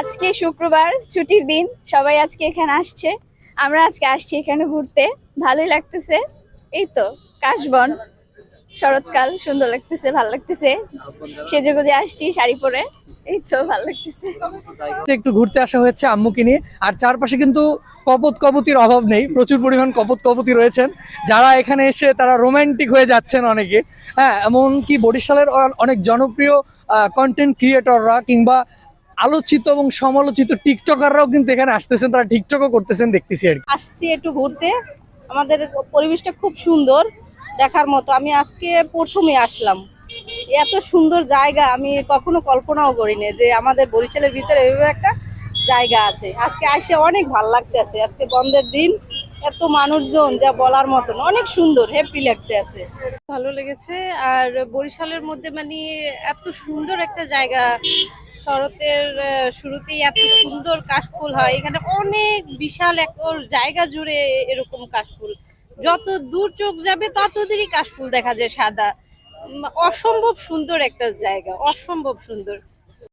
আজকে শুক্রবার, ছুটির দিন, সবাই আজকে এখানে আসছে। আমরা আজকে আসছি এখানে ঘুরতে। ভালোই লাগতেছে। এই তো, কাশবন, শরৎকাল, সুন্দর লাগতেছে, ভালো লাগতেছে। সেজে গুজে আসছি শাড়ি পরে। এই তো, ভালো লাগতেছে। একটু ঘুরতে আসা হয়েছে আম্মুকে নিয়ে। আর চারপাশে কিন্তু কপত কপতির অভাব নেই। প্রচুর পরিমাণ কপত কপতি রয়েছেন। যারা এখানে এসে তারা রোমান্টিক হয়ে যাচ্ছেন অনেকে। হ্যাঁ এমনকি বরিশালের অনেক জনপ্রিয় কন্টেন্ট ক্রিয়েটররা কিংবা আলোচিত এবং সমালোচিত টিকটকাররাও কিন্তু এখানে আসতেছেন, তারা টিকটকও করতেছেন, দেখতেছি আর। আসছি একটু ঘুরতে। আমাদের পরিবেশটা খুব সুন্দর দেখার মতো। আমি আজকে প্রথমে আসলাম। এত সুন্দর জায়গা, আমি কখনো কল্পনাও করিনি যে আমাদের বরিশালের ভিতরে এভাবে একটা জায়গা আছে। আজকে আসে অনেক ভালো লাগতেছে। আজকে বন্ধের দিন এত মানুষজন যা বলার মতন, অনেক সুন্দর হ্যাপি লাগতে আছে। ভালো লেগেছে, আর বরিশালের মধ্যে মানে এত সুন্দর একটা জায়গা। শরতের শুরুতেই এত সুন্দর কাশফুল হয়। এখানে অনেক বিশাল একর জায়গা জুড়ে এরকম কাশফুল। যত দূর চোখ যাবে তত দূরই কাশফুল দেখা যায় সাদা। অসম্ভব সুন্দর একটা জায়গা, অসম্ভব সুন্দর।